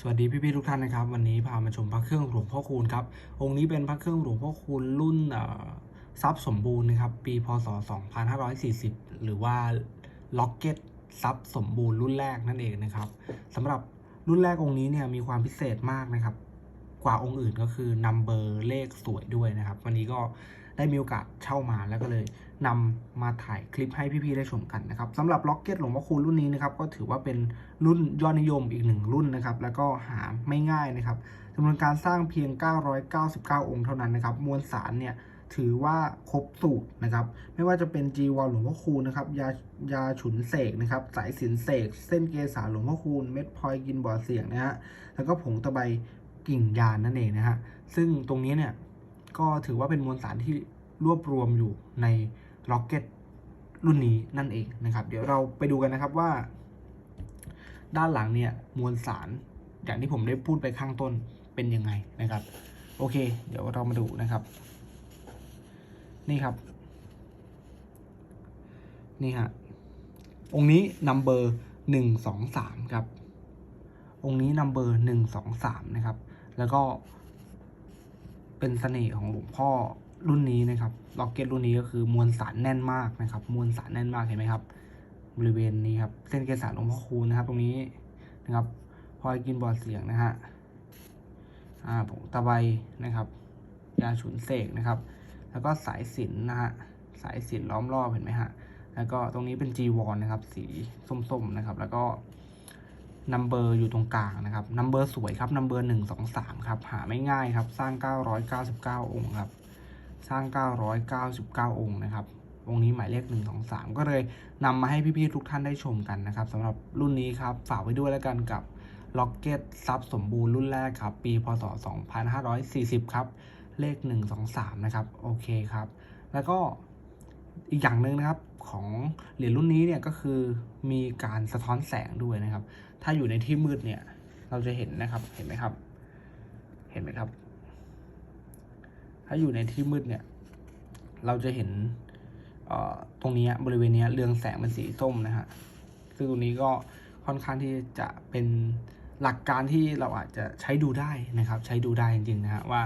สวัสดีพี่ๆทุกท่านนะครับวันนี้พามาชมพระเครื่องหลวงพ่อคูณครับองค์นี้เป็นพระเครื่องหลวงพ่อคูณรุ่นทรัพย์สมบูรณ์นะครับปีพศ 2540 หรือว่าล็อกเก็ตทรัพย์สมบูรณ์รุ่นแรกนั่นเองนะครับสำหรับรุ่นแรกองค์นี้เนี่ยมีความพิเศษมากนะครับ กว่าองค์อื่นก็คือนัมเบอร์เลขสวยด้วยนะครับ วันนี้ก็ได้มีโอกาสเช่ามาแล้วก็เลยนำมาถ่ายคลิปให้พี่ๆได้ชมกันนะครับสำหรับล็อกเก็ตหลวงพ่อคูณรุ่นนี้นะครับก็ถือว่าเป็นรุ่นยอดนิยมอีกหนึ่งรุ่นนะครับแล้วก็หาไม่ง่ายนะครับจำนวนการสร้างเพียง 999 องค์เท่านั้นนะครับมวลสารเนี่ยถือว่าครบสูตรนะครับ ไม่ว่าจะเป็นจีวรหลวงพ่อคูณนะครับยายาฉุนเสกนะครับ สายสินเสก เส้นเกสาหลวงพ่อคูณเม็ดพลอยกินบ่อเสียงนะฮะแล้วก็ผงตะไบ กิ่งยานนั่นเองนะฮะซึ่งตรงนี้เนี่ยก็ถือว่าเป็นมวลสารที่รวบรวมอยู่ในล็อกเก็ตรุ่นนี้นั่นเองนะครับ เดี๋ยวเราไปดูกันนะครับว่า ด้านหลังเนี่ยมวลสารอย่างที่ผมได้พูดไปข้างต้นเป็นยังไงนะครับ โอเค เดี๋ยวเรามาดูนะครับ นี่ครับ นี่ฮะองค์นี้นัมเบอร์หนึ่งสองสามครับองค์นี้นัมเบอร์หนึ่งสองสามนะครับ แล้วก็ เป็นเสน่ห์ของหลวงพ่อรุ่นนี้นะครับล็อกเก็ตรุ่นนี้ก็คือมวลสารแน่นมากนะครับ มวลสารแน่นมากเห็นไหมครับ บริเวณนี้ครับ เส้นเกสรหลวงพ่อคูณนะครับ ตรงนี้นะครับพอยกินบอดเสียงนะฮะอ่าผงตะไบนะครับ ยาฉุนเสกนะครับ แล้วก็สายสินนะฮะสายสินล้อมรอบเห็นไหมฮะแล้วก็ตรงนี้เป็นจีวรนะครับ สีส้มๆนะครับ แล้วก็ นัมเบอร์อยู่ตรงกลางนะครับนัมเบอร์สวยครับนัมเบอร์หนึ่งสองสามครับหาไม่ง่ายครับ สร้างเก้าร้อยเก้าสิบเก้าองค์ครับ สร้างเก้าร้อยเก้าสิบเก้าองค์นะครับองค์นี้หมายเลขหนึ่งสองสามก็เลยนำมาให้พี่ๆทุกท่านได้ชมกันนะครับสำหรับรุ่นนี้ครับฝากไว้ด้วยแล้วกันกับล็อกเก็ตซับสมบูรณ์รุ่นแรกครับ ปีพศ 2540 ครับ เลข 123 นะครับ โอเคครับ แล้วก็ อีกอย่างหนึ่งนะครับของเหรียญรุ่นนี้เนี่ยก็คือมีการสะท้อนแสงด้วยนะครับ ถ้าอยู่ในที่มืดเนี่ย เราจะเห็นนะครับเห็นไหมครับ เห็นไหมครับ ถ้าอยู่ในที่มืดเนี่ย เราจะเห็นตรงนี้บริเวณเนี้ยเรืองแสงเป็นสีส้มนะฮะซึ่งตรงนี้ก็ค่อนข้างที่จะเป็นหลักการที่เราอาจจะใช้ดูได้นะครับ ใช้ดูได้จริงๆนะฮะว่า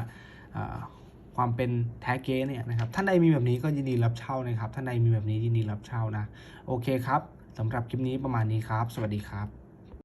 ความเป็นแท้เก๊เนี่ยนะครับท่านใดมีแบบนี้ก็ยินดีรับเช่านะครับท่านใดมีแบบนี้ยินดีรับเช่านะโอเคครับสำหรับคลิปนี้ประมาณนี้ครับ สวัสดีครับ